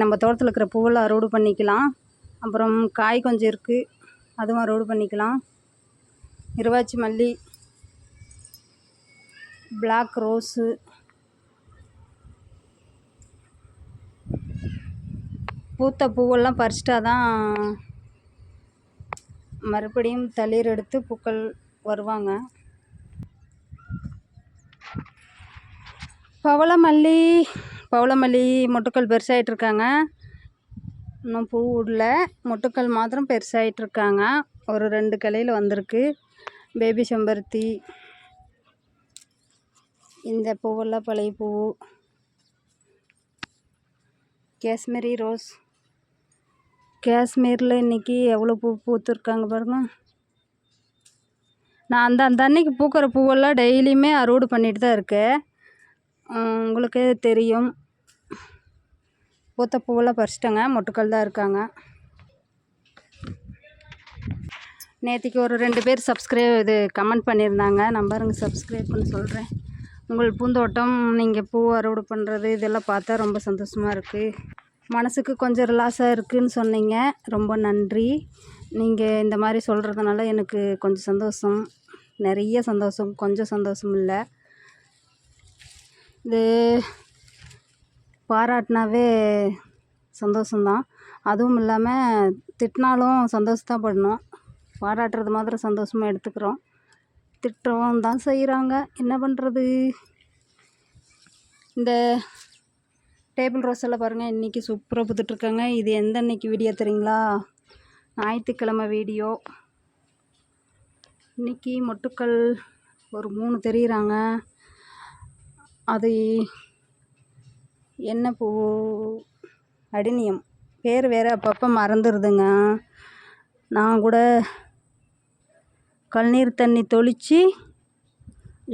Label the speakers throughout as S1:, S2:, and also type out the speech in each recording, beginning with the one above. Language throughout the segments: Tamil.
S1: நம்ம தோட்டத்தில் இருக்கிற பூவெல்லாம் அறுவடை பண்ணிக்கலாம். அப்புறம் காய் கொஞ்சம் இருக்குது அதுவும் அறுவடை பண்ணிக்கலாம். இருவாச்சி மல்லி பிளாக் ரோஸு பூத்த பூவெல்லாம் பறிச்சிட்டா தான் மறுபடியும் தளிர் எடுத்து பூக்கள் வருவாங்க. பவளமல்லி பவளமல்லி மொட்டுக்கள் பெருசாகிட்டு இருக்காங்க இன்னும் பூ விடல மொட்டுக்கள் மாத்திரம் பெருசாகிட்டு இருக்காங்க ஒரு ரெண்டு கிளையில் வந்திருக்கு. பேபி செம்பருத்தி. இந்த பூவெல்லாம் பழைய பூ. காஷ்மீரி ரோஸ். காஷ்மீரில் இன்றைக்கி எவ்வளோ பூ பூத்துருக்காங்க பாருங்க. நான் அந்த அந்த அன்னைக்கு பூக்கிற பூவெல்லாம் டெய்லியுமே அறுவடை பண்ணிட்டு தான் இருக்கேன். உங்களுக்கே தெரியும். பூத்த பூவெல்லாம் பறிச்சிட்டேங்க. மொட்டுக்கள் தான் இருக்காங்க. நேற்றுக்கு ஒரு ரெண்டு பேர் சப்ஸ்கிரைப் இது கமெண்ட் பண்ணியிருந்தாங்க. நம்பருங்க சப்ஸ்கிரைப் பண்ண சொல்கிறேன் உங்கள் பூந்தோட்டம் நீங்கள் பூ அறுவடை பண்ணுறது இதெல்லாம் பார்த்தா ரொம்ப சந்தோஷமாக இருக்குது மனதுக்கு கொஞ்சம் ரிலாக்ஸாக இருக்குதுன்னு சொன்னீங்க. ரொம்ப நன்றி. நீங்கள் இந்த மாதிரி சொல்கிறதுனால எனக்கு கொஞ்சம் சந்தோஷம். நிறைய சந்தோஷம். கொஞ்சம் சந்தோஷம் இல்லை. இது பாராட்டினாவே சந்தோஷந்தான் அதுவும் இல்லாமல் திட்டினாலும் சந்தோஷத்தான் படணும். பாராட்டுறது மாத்திரம் சந்தோஷமாக எடுத்துக்கிறோம். திட்டவும் தான் செய்கிறாங்க என்ன பண்ணுறது இந்த டேபிள் ரோஸ் எல்லாம் பாருங்கள் இன்றைக்கி சூப்பராக பூத்துட்ருக்காங்க இது எந்த அன்னைக்கு வீடியோ தெரியுங்களா? ஞாயிற்றுக்கிழமை வீடியோ இன்றைக்கி மொட்டுக்கள் ஒரு மூணு தெரிகிறாங்க அது என்ன பூ? அடினியம் பேர் வேறு அப்பப்போ மறந்துடுதுங்க நான் கூட கழுநீர் தண்ணி தெளித்து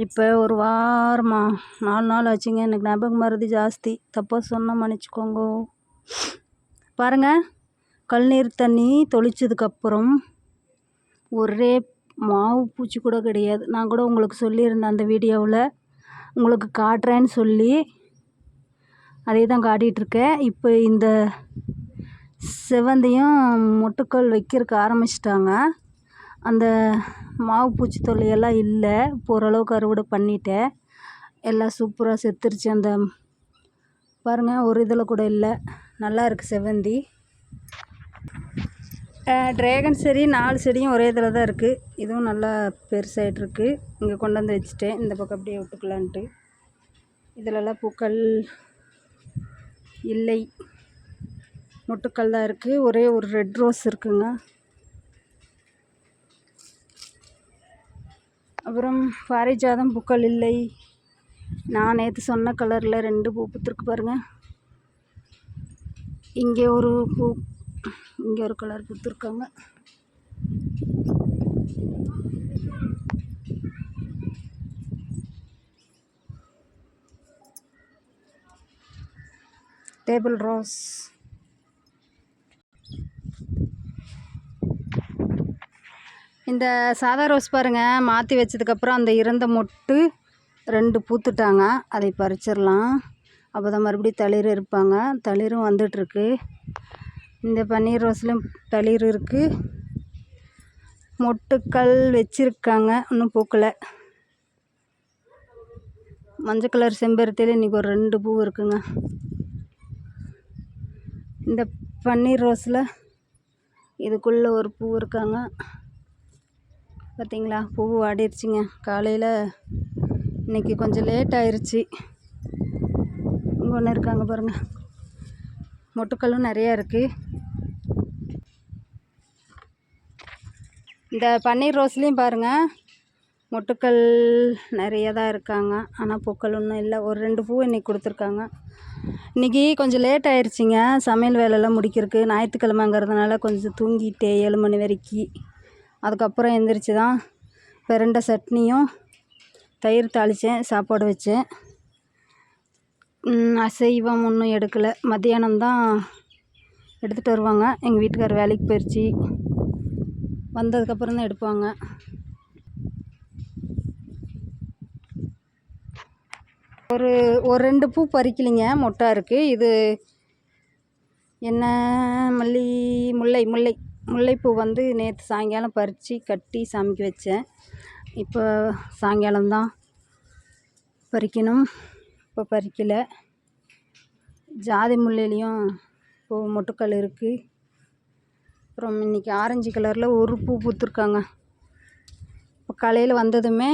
S1: இப்போ ஒரு வாரமாக நாலு நாள் ஆச்சுங்க. எனக்கு ஞாபகம் மருதி ஜாஸ்தி. தப்பாக சொன்னால் மன்னிச்சிக்கோங்க. பாருங்கள் கழுநீர் தண்ணி தொளிச்சதுக்கப்புறம் ஒரே மாவு பூச்சி கூட கிடையாது. நான் கூட உங்களுக்கு சொல்லியிருந்தேன் அந்த வீடியோவில். உங்களுக்கு காட்டுறேன்னு சொல்லி அதே தான் காட்டிகிட்ருக்கேன் இப்போ இந்த செவ்வந்தியும் மொட்டுக்கள் வைக்கிறதுக்கு ஆரம்பிச்சிட்டாங்க. அந்த மாவு பூச்சி தொல்லையெல்லாம் இல்லை. இப்போ ஓரளவுக்கு அறுவடை பண்ணிட்டேன் எல்லாம் சூப்பராக செத்துருச்சு அந்த பாருங்கள் ஒரு இதில் கூட இல்லை. நல்லா இருக்குது செவ்வந்தி. ட்ராகன் செடி நாலு செடியும் ஒரே இதில் தான் இருக்குது இதுவும் நல்லா பெருசாகிட்ருக்கு இங்கே கொண்டு வந்து வச்சுட்டேன். இந்த பக்கம் அப்படியே விட்டுக்கலான்ட்டு. இதிலெல்லாம் பூக்கள் இல்லை. மொட்டுக்கள் தான் இருக்குது ஒரே ஒரு ரெட் ரோஸ் இருக்குங்க. அப்புறம் பாரிஜாதம் பூக்கள் இல்லை. நான் நேற்று சொன்ன கலரில் ரெண்டு பூ பூத்துருக்கு பாருங்கள் இங்கே ஒரு பூ இங்கே ஒரு கலர் பூத்துருக்காங்க. டேபிள் ரோஸ் இந்த சாதா ரோஸ் பாருங்கள் மாற்றி வச்சதுக்கப்புறம் அந்த இறந்த மொட்டு ரெண்டு பூத்துட்டாங்க. அதை பறிச்சிடலாம். அப்போ தான் மறுபடியும் தளிர் இருப்பாங்க. தளிரும் வந்துட்டுருக்கு. இந்த பன்னீர் ரோஸ்லேயும் தளிர் இருக்குது மொட்டுக்கள் வச்சுருக்காங்க. இன்னும் பூக்கலை. மஞ்சள் கலர் செம்பருத்தியில் இன்றைக்கி ஒரு ரெண்டு பூ இருக்குங்க. இந்த பன்னீர் ரோஸில் இதுக்குள்ளே ஒரு பூ இருக்காங்க. பார்த்தீங்களா பூ வாடிருச்சுங்க. காலையில் இன்றைக்கி கொஞ்சம் லேட் ஆயிடுச்சு இங்கே ஒன்று இருக்காங்க பாருங்கள் மொட்டுக்களும் நிறையா இருக்குது இந்த பன்னீர் ரோஸ்லேயும் பாருங்கள் மொட்டுக்கள் நிறைய தான் இருக்காங்க. ஆனால் பூக்கள் ஒன்றும் இல்லை. ஒரு ரெண்டு பூ இன்றைக்கி கொடுத்துருக்காங்க. இன்றைக்கி கொஞ்சம் லேட் ஆயிடுச்சிங்க சமையல் வேலையெல்லாம் முடிக்கிறதுக்கு ஞாயிற்றுக்கிழமைங்கிறதுனால கொஞ்சம் தூங்கிட்டு ஏழு மணி வரைக்கும் அதுக்கப்புறம் எந்திரிச்சு தான் பிரண்டை சட்னியும் தயிர் தாளித்தேன் சாப்பாடு வச்சேன். அசைவம் ஒன்றும் எடுக்கலை. மத்தியானம் தான் எடுத்துகிட்டு வருவாங்க. எங்கள் வீட்டுக்கார் வேலைக்கு போயிடுச்சு வந்ததுக்கப்புறம் தான் எடுப்பாங்க. ஒரு ஒரு ரெண்டு பூ பறிக்கலைங்க. மொட்டா இருக்குது இது என்ன? மல்லி முல்லை முல்லை. முல்லைப்பூ வந்து நேற்று சாயங்காலம் பறித்து கட்டி சாமிக்கு வச்சேன். இப்போ சாயங்காலம்தான் பறிக்கணும். இப்போ பறிக்கலை. ஜாதி முல்லையிலையும் பூ மொட்டுக்கள் இருக்குது அப்புறம் இன்றைக்கி ஆரஞ்சு கலரில் ஒரு பூ பூத்துருக்காங்க. இப்போ காலையில் வந்ததுமே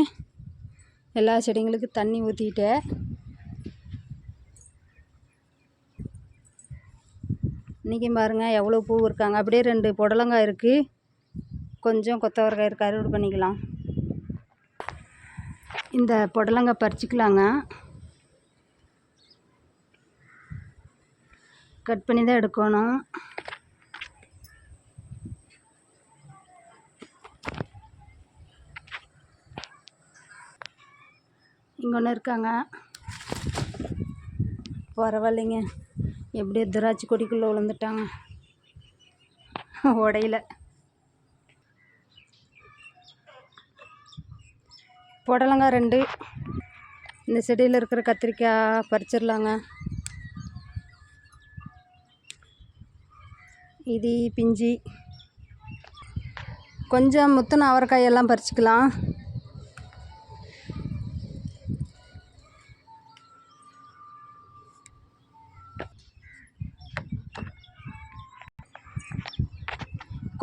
S1: எல்லா செடிங்களுக்கும் தண்ணி ஊற்றிட்டேன் இன்றைக்கி பாருங்கள் எவ்வளோ பூ இருக்காங்க. அப்படியே ரெண்டு புடலங்காய் இருக்குது கொஞ்சம் கொத்தவரங்காய் இருக்குது அறுவடை பண்ணிக்கலாம். இந்த புடலங்காய் பறிச்சிக்கலாங்க. கட் பண்ணி தான் எடுக்கணும். ஒன்று இருக்காங்க. பரவாயில்லைங்க. எப்படியோ திராட்சை கொடிக்குள்ளே விழுந்துட்டாங்க. உடையில. புடலங்காய் ரெண்டு. இந்த செடியில் இருக்கிற கத்திரிக்காய் பறிச்சிடலாங்க. இது பிஞ்சி. கொஞ்சம் முத்தின அவரைக்காயெல்லாம் பறிச்சுக்கலாம்.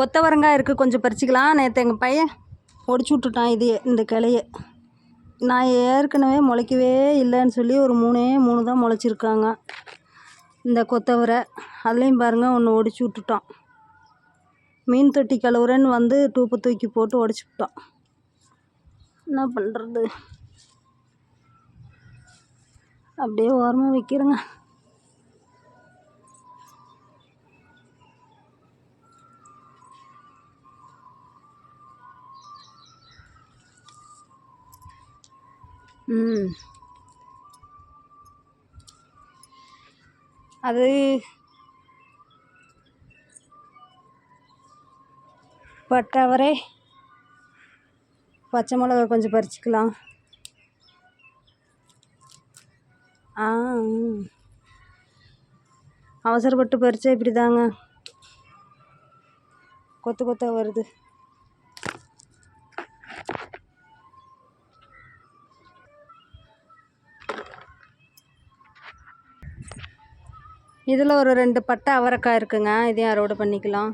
S1: கொத்தவரங்காய் இருக்குது கொஞ்சம் பறிச்சுக்கலாம். நேற்று எங்கள் பையன் ஒடிச்சு விட்டுட்டான் இது இந்த கிளைய. நான் ஏற்கனவே முளைக்கவே இல்லைன்னு சொல்லி ஒரு மூணே மூணு தான் முளைச்சிருக்காங்க. இந்த கொத்தவரை அதுலேயும் பாருங்கள் ஒன்று ஒடிச்சு விட்டுட்டான். மீன் தொட்டி கழுவுறேன்னு வந்து டூப்பை தூக்கி போட்டு உடச்சி விட்டான். என்ன பண்ணுறது அப்படியே ஓரமாக வைக்கிறேங்க. அது பட்டவரை பச்சை மிளகா கொஞ்சம் பறிச்சுக்கலாம். ஆ அவசரப்பட்டு பறிச்சா இப்படி தாங்க கொத்து கொத்தா வருது. இதில் ஒரு ரெண்டு பட்டை அவரைக்காய் இருக்குங்க. இதையும் அறுவடை பண்ணிக்கலாம்.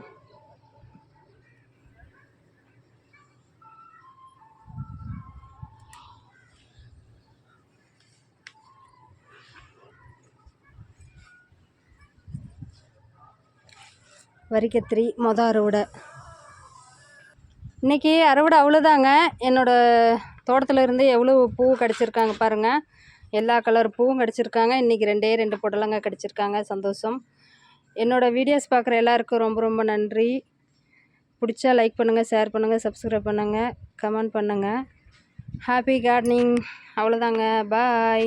S1: வரிக்கத்திரி மொத அறுவடை. இன்றைக்கி அறுவடை அவ்வளோதாங்க என்னோடய தோட்டத்தில் இருந்து எவ்வளோ பூ கிடச்சிருக்காங்க பாருங்கள் எல்லா கலர் பூவும் கிடச்சிருக்காங்க. இன்றைக்கி ரெண்டே ரெண்டு புடலங்காய் கிடச்சிருக்காங்க. சந்தோஷம். என்னோடய வீடியோஸ் பார்க்குற எல்லாருக்கும் ரொம்ப ரொம்ப நன்றி. பிடிச்சா லைக் பண்ணுங்கள் ஷேர் பண்ணுங்கள் சப்ஸ்கிரைப் பண்ணுங்கள் கமெண்ட் பண்ணுங்கள் ஹாப்பி கார்டனிங் அவ்வளோதாங்க பாய்